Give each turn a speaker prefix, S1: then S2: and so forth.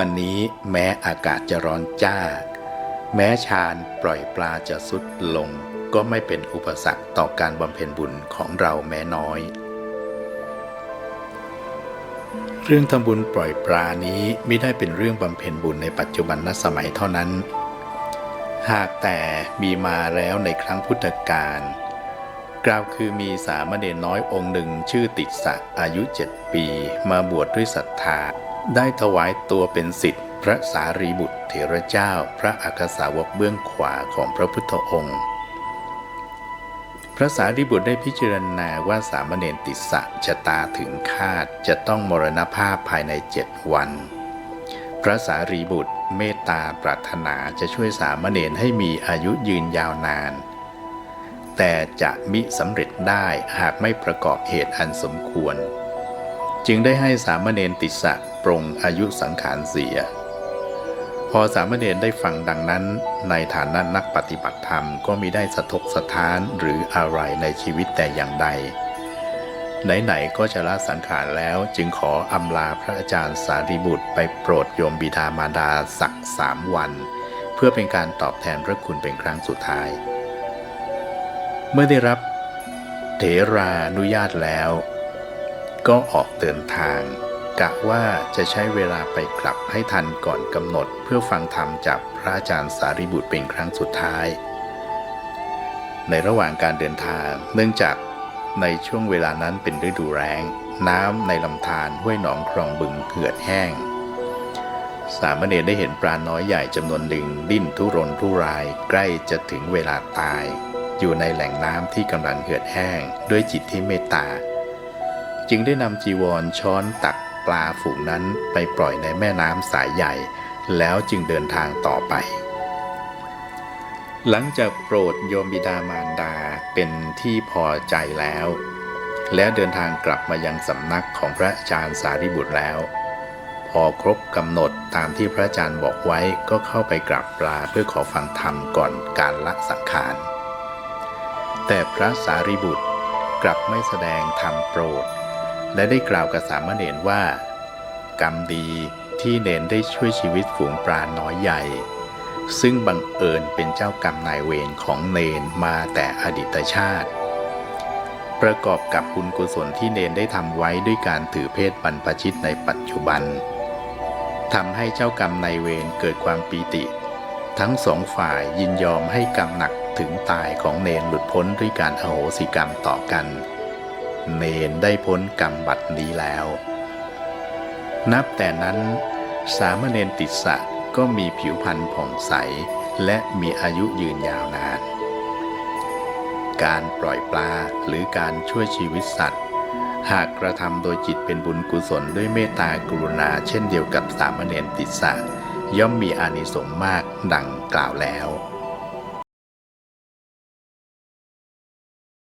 S1: วันนี้แม้อากาศจะร้อนจ้า แม้ชานปล่อยปลาจะสุดลง ก็ไม่เป็นอุปสรรคต่อการบำเพ็ญบุญของเราแม้น้อย เรื่องทำบุญปล่อยปลานี้ไม่ได้เป็นเรื่องบำเพ็ญบุญในปัจจุบันนสมัยเท่านั้น หากแต่มีมาแล้วในครั้งพุทธกาลกล่าวคือมีสามเณรน้อยองค์หนึ่งชื่อติดสะอายุเจ็ดปี มาบวชดด้วยศรัทธา ได้ถวายตัวเป็นสิทธิ์พระสารีบุตรเถระเจ้าพระอักสาวกเบื้องขวาของพระพุทธองค์ พระสารีบุตรได้พิจารณาว่าสามเณรติสะชะตาถึงคาดจะต้องมรณภาพภายในเจ็ดวัน พระสารีบุตรเมตตาปรารถนาจะช่วยสามเณรให้มีอายุยืนยาวนาน แต่จะมิสำเร็จได้หากไม่ประกอบเหตุอันสมควร จึงได้ให้สามเณรติสะปรงอายุสังขารเสีย พอสามเณรได้ฟังดังนั้น ในฐานะนักปฏิบัติธรรมก็มิได้สะทกสะท้านหรืออะไรในชีวิตแต่อย่างใด ไหนๆก็จะละสังขารแล้วจึงขออำลาพระอาจารย์สารีบุตรไปโปรดโยมบิดามารดาสักสามวัน เพื่อเป็นการตอบแทนพระคุณเป็นครั้งสุดท้าย เมื่อได้รับเถรานุญาตแล้ว ก็ออกเดินทาง กะว่าจะใช้เวลาไปกลับให้ทันก่อนกำหนดเพื่อฟังธรรมจากพระอาจารย์สารีบุตรเป็นครั้งสุดท้าย ในระหว่างการเดินทาง เนื่องจากในช่วงเวลานั้นเป็นฤดูแล้งน้ำในลำธารห้วยหนองคลองบึงเหือดแห้ง สามเณรได้เห็นปลาน้อยใหญ่จำนวนหนึ่งดิ้นทุรนทุรายใกล้จะถึงเวลาตาย อยู่ในแหล่งน้ำที่กำลังเหือดแห้ง ด้วยจิตที่เมตตา จึงได้นำจีวรช้อนตักปลาฝูงนั้นไปปล่อยในแม่น้ำสายใหญ่ แล้วจึงเดินทางต่อไป หลังจากโปรดโยมบิดามารดาเป็นที่พอใจแล้ว แล้วเดินทางกลับมายังสำนักของพระอาจารย์สารีบุตรแล้ว พอครบกำหนดตามที่พระอาจารย์บอกไว้ก็เข้าไปกราบปลาเพื่อขอฟังธรรมก่อนการละสังขารแต่พระสารีบุตรกลับไม่แสดงธรรมโปรด และได้กล่าวกับสามเณรว่า กรรมดีที่เนนได้ช่วยชีวิตฝูงปลาน้อยใหญ่ ซึ่งบังเอิญเป็นเจ้ากรรมนายเวรของเนนมาแต่อดีตชาติ ประกอบกับบุญกุศลที่เนนได้ทำไว้ด้วยการถือเพศบรรพชิตในปัจจุบันทำให้เจ้ากรรมนายเวรเกิดความปีติ ทั้งสองฝ่ายยินยอมให้กรรมหนักถึงตายของเนนหลุดพ้นด้วยการอโหสิกรรมต่อกัน เนนได้พ้นกรรมบัดนี้แล้ว นับแต่นั้น สามเณรติสะก็มีผิวพรรณผ่องใส และมีอายุยืนยาวนาน การปล่อยปลาหรือการช่วยชีวิตสัตว์ หากกระทำโดยจิตเป็นบุญกุศลด้วยเมตตากรุณา เช่นเดียวกับสามเณรติสสะย่อมมีอานิสงส์มากดังกล่าวแล้ว